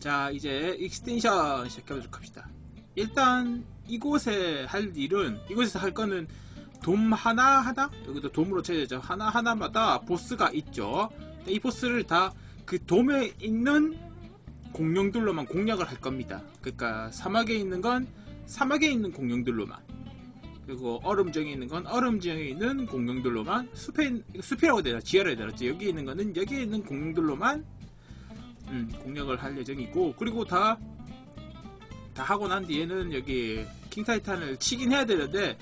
자 이제 익스텐션 시작해보도록 합시다. 일단 이곳에 할 일은 이곳에서 할 거는 돔 하나하나? 여기도 돔으로 쳐야죠. 하나하나마다 보스가 있죠. 이 보스를 다 그 돔에 있는 공룡들로만 공략을 할 겁니다. 그러니까 사막에 있는 건 사막에 있는 공룡들로만 그리고 얼음 지형에 있는 건 얼음 지형에 있는 공룡들로만 숲에 숲이라고 되나? 해야 되나? 여기 있는 거는 여기에 있는 공룡들로만 음, 공략을 할 예정이고 그리고 다 다 하고 난 뒤에는 여기 킹타이탄을 치긴 해야 되는데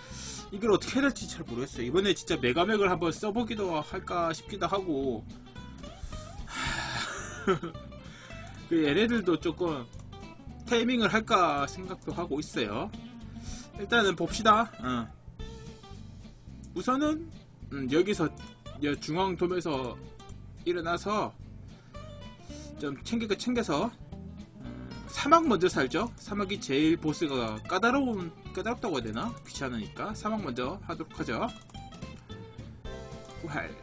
이걸 어떻게 해야 될지 잘 모르겠어요. 이번에 진짜 메가맥을 한번 써보기도 할까 싶기도 하고 그 얘네들도 조금 테이밍을 할까 생각도 하고 있어요. 일단은 봅시다. 어. 우선은 음, 여기서 여 중앙돔에서 일어나서 좀 챙길 거 챙겨서 음, 사막 먼저 살죠. 사막이 제일 보스가 까다로운 까다롭다고 해야 되나? 귀찮으니까 사막 먼저 하도록 하죠. 부활.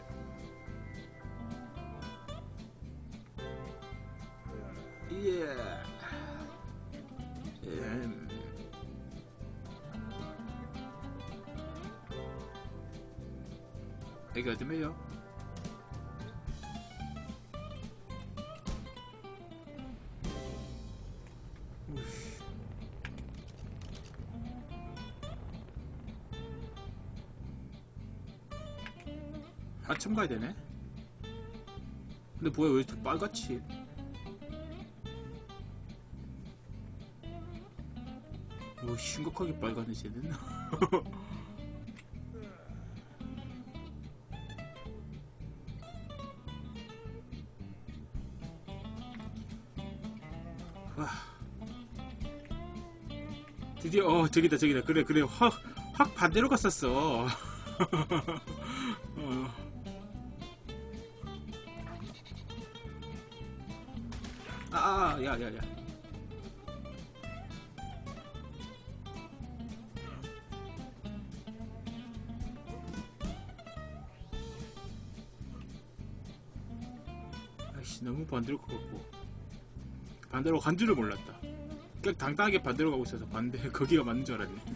예. 음. 여기 어디매요? 가야 되네. 근데 뭐야 왜 이렇게 빨갛지? 오 심각하게 빨가네 쟤는. 와. 드디어 어 저기다 저기다 그래 그래 확 확 반대로 갔었어. 어. 아, 야, 야, 야. 아이씨, 너무 반대로 가고. 반대로 간 줄을 몰랐다. 그냥 당당하게 반대로 가고 있어서 반대, 거기가 맞는 줄 알았네.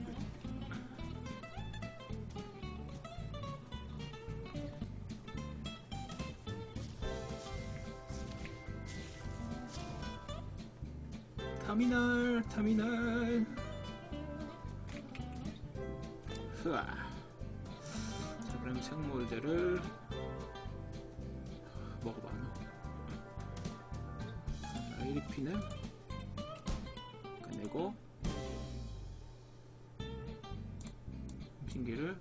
터미널. 흐아. 자, 그럼 생물들을 먹어봐. 자, 에리피는 꺼내고 핑계를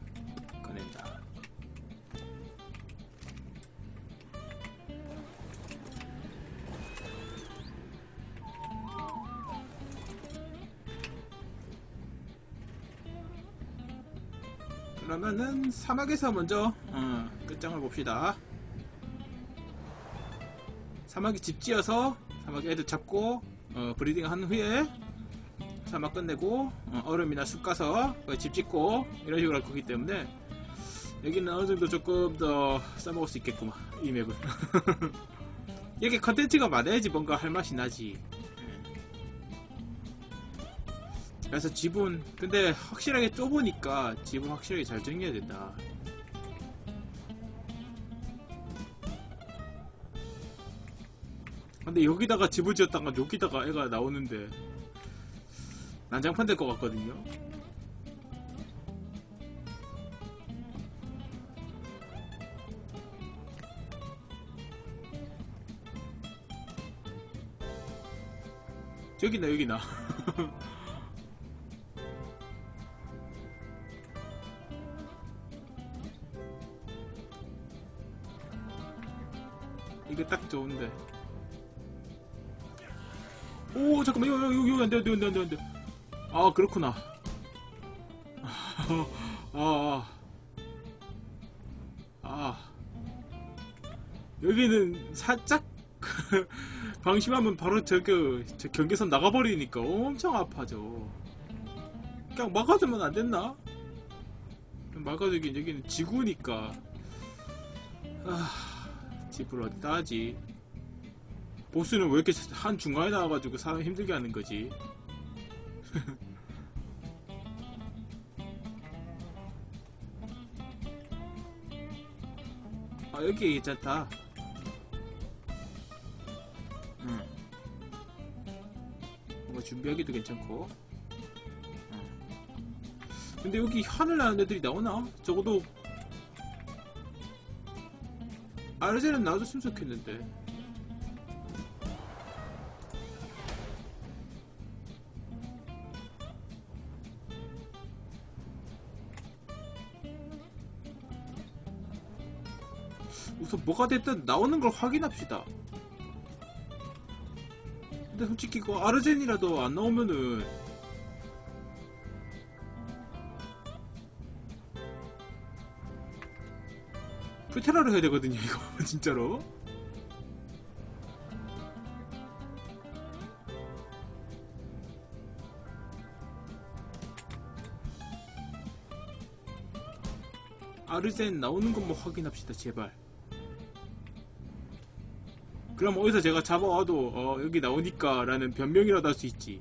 그러면은 사막에서 먼저 어, 끝장을 봅시다. 사막에 집 지어서 사막에 애들 잡고 어, 브리딩 한 후에 사막 끝내고 어, 얼음이나 숲 가서 집 짓고 이런 식으로 할 거기 때문에 여기는 어느 정도 조금 더 써먹을 수 있겠구만 이 맵은 여기 컨텐츠가 많아야지 뭔가 할 맛이 나지 그래서 지분 근데 확실하게 좁으니까 지분 확실하게 잘 정리해야 된다. 근데 여기다가 집을 지었다가 여기다가 애가 나오는데 난장판 될 것 같거든요. 저기나 여기나 좋은데. 오 잠깐만. 이거 이거 이거 안돼 안돼 안돼 안돼 안돼. 아 그렇구나. 아, 아, 아. 여기는 살짝 방심하면 바로 저그 저 경계선 나가버리니까 엄청 아파져. 그냥 막아두면 안 됐나? 막아두긴 여기는 지구니까. 아 집을 어디다 하지 보스는 왜 이렇게 한 중간에 나와가지고 사람 힘들게 하는 거지? 아 여기 괜찮다. 응. 뭔가 준비하기도 괜찮고. 응. 근데 여기 하늘 나는 애들이 나오나? 적어도 아르제는 나와줬으면 좋겠는데. 우선 뭐가 됐든 나오는 걸 확인합시다. 근데 솔직히 그 아르젠이라도 안 나오면은 테라를 해야 되거든요 이거 진짜로. 아르젠 나오는 것만 확인합시다 제발. 그럼 어디서 제가 잡아와도 어, 여기 나오니까 라는 변명이라도 할 수 있지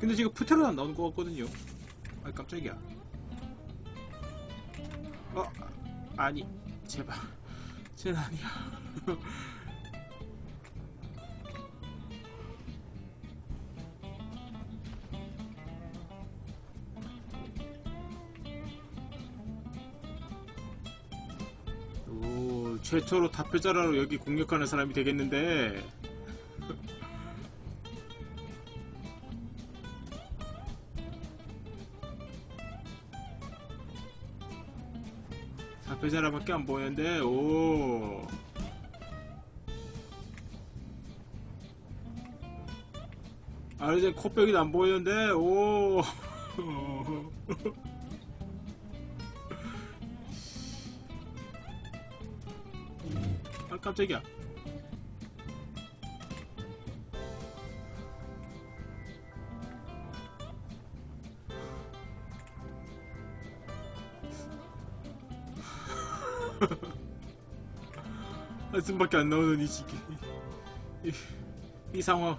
근데 지금 프테라도 안 나오는 것 같거든요. 아 깜짝이야. 어 아니 제발. 쟤는 아니야. 오 최초로 다표자라로 여기 공격하는 사람이 되겠는데 다표자라밖에 안 보이는데 오. 아 이제 코뼈기도 안 보이는데 오. 아 깜짝이야 한숨밖에 안 나오는 이 시기. 이, 이 상황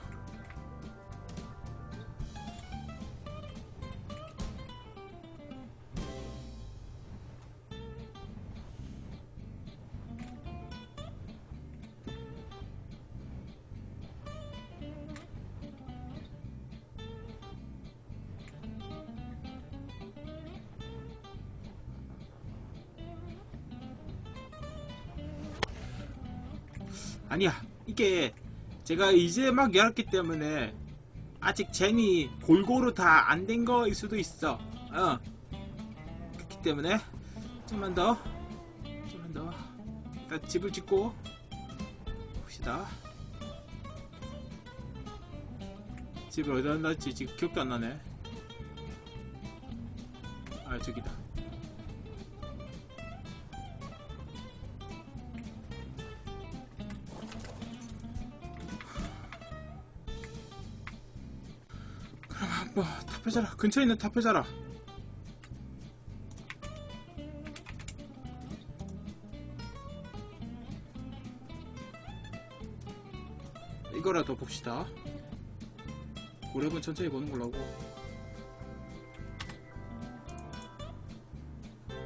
아니야. 이게 제가 이제 막 열었기 때문에 아직 젠이 골고루 다 안 된 거일 수도 있어. 어. 그렇기 때문에 좀만 더 좀만 더. 일단 집을 짓고 봅시다. 집을 어디다 놨지 지금 기억도 안 나네. 아 저기다 뭐 타표자라. 근처에 있는 타표자라. 이거라도 봅시다. 고렙은 천천히 보는 걸로 하고.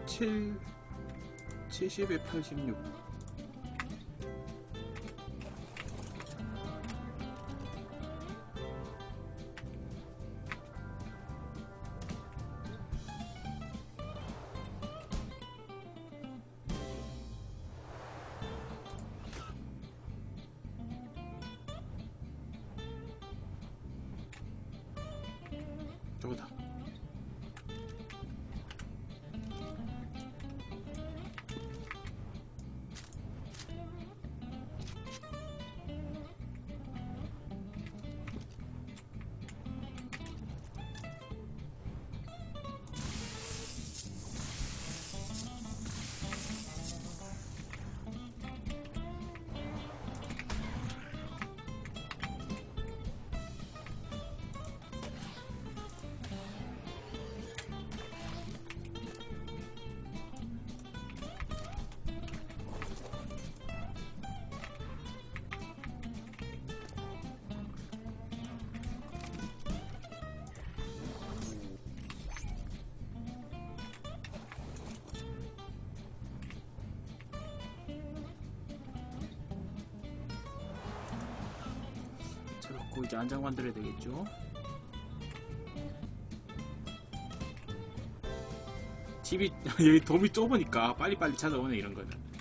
7 70에 86 갖고 이제 안장 만들어야 되겠죠. 집이 여기 돔이 좁으니까 빨리빨리 찾아오네 이런 거는.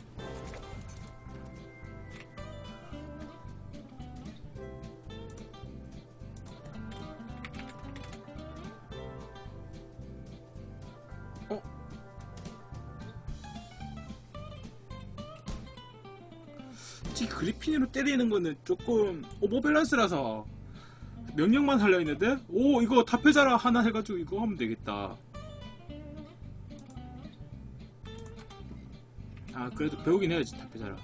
솔직히 그리핀으로 때리는 거는 조금 오버 밸런스라서 명령만 하려 했는데 오 이거 다페자라 하나 해가지고 이거 하면 되겠다. 아 그래도 배우긴 해야지 다페자라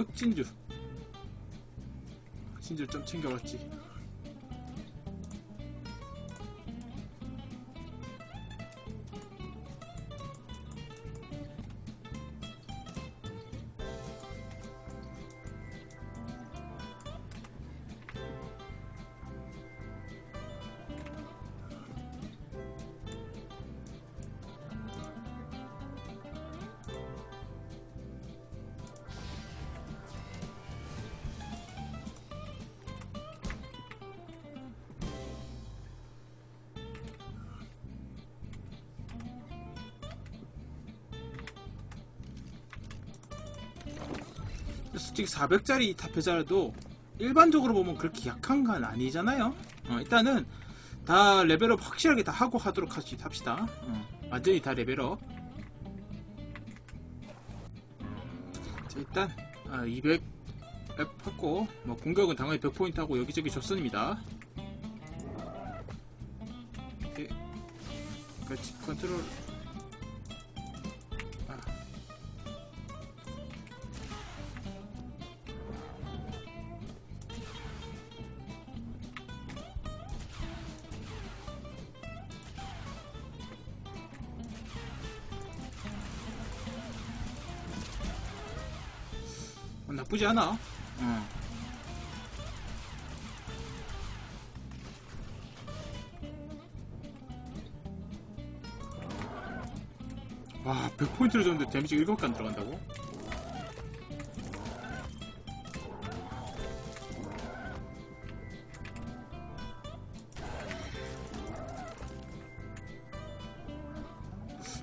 흑진주. 흑진주 좀 챙겨왔지 솔직히 400짜리 타페자라도 일반적으로 보면 그렇게 약한 건 아니잖아요. 어, 일단은 다 레벨업 확실하게 다 하고 하도록 합시다. 어, 완전히 다 레벨업. 자, 일단 아, 200 했고 뭐 공격은 당연히 100포인트 하고 여기저기 줬습니다. 그렇지 컨트롤 나쁘지 않아. 어. 와, 100포인트를 줬는데 데미지가 7개 안 들어간다고?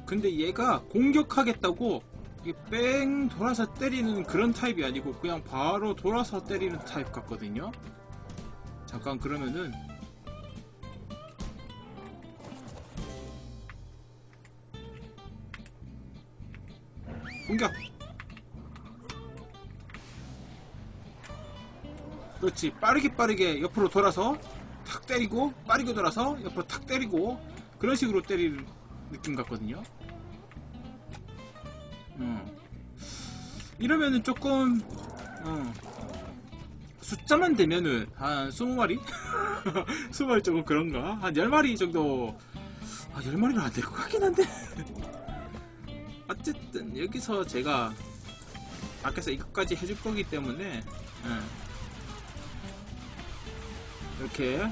근데 얘가 공격하겠다고 이게 뺑 돌아서 때리는 그런 타입이 아니고 그냥 바로 돌아서 때리는 타입 같거든요. 잠깐 그러면은 공격. 그렇지 빠르게 빠르게 옆으로 돌아서 탁 때리고 빠르게 돌아서 옆으로 탁 때리고 그런 식으로 때리는 느낌 같거든요. 이러면은 조금 어. 숫자만 되면은 한 20마리? 20마리 조금 그런가? 한 10마리 정도 아 10마리는 안 될 것 같긴 한데 어쨌든 여기서 제가 밖에서 이것까지 해줄 거기 때문에 예. 이렇게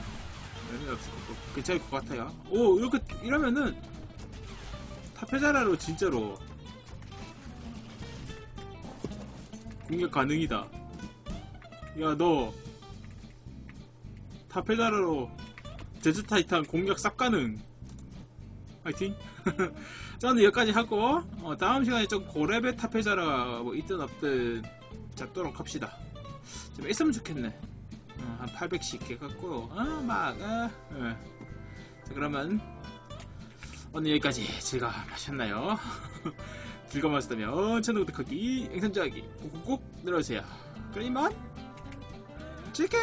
의미 없을 것 괜찮을 것 같아요 오 이렇게 이러면은 타페자라로 진짜로 공격 가능이다. 야, 너 타페자라로 제주 타이탄 공격 싹 가능. 파이팅. 저는 여기까지 하고 어, 다음 시간에 좀 고레벨 타페자라 뭐 있든 없든 잡도록 합시다. 좀 있으면 좋겠네. 어, 한 800씩 해갖고 어 막 어, 어. 자 그러면 오늘 여기까지 즐거우셨나요? 즐거우셨다면 채널 구독 하기, 영상 좋아하기 꾹꾹꾹 눌러주세요. 그럼 이만 칠게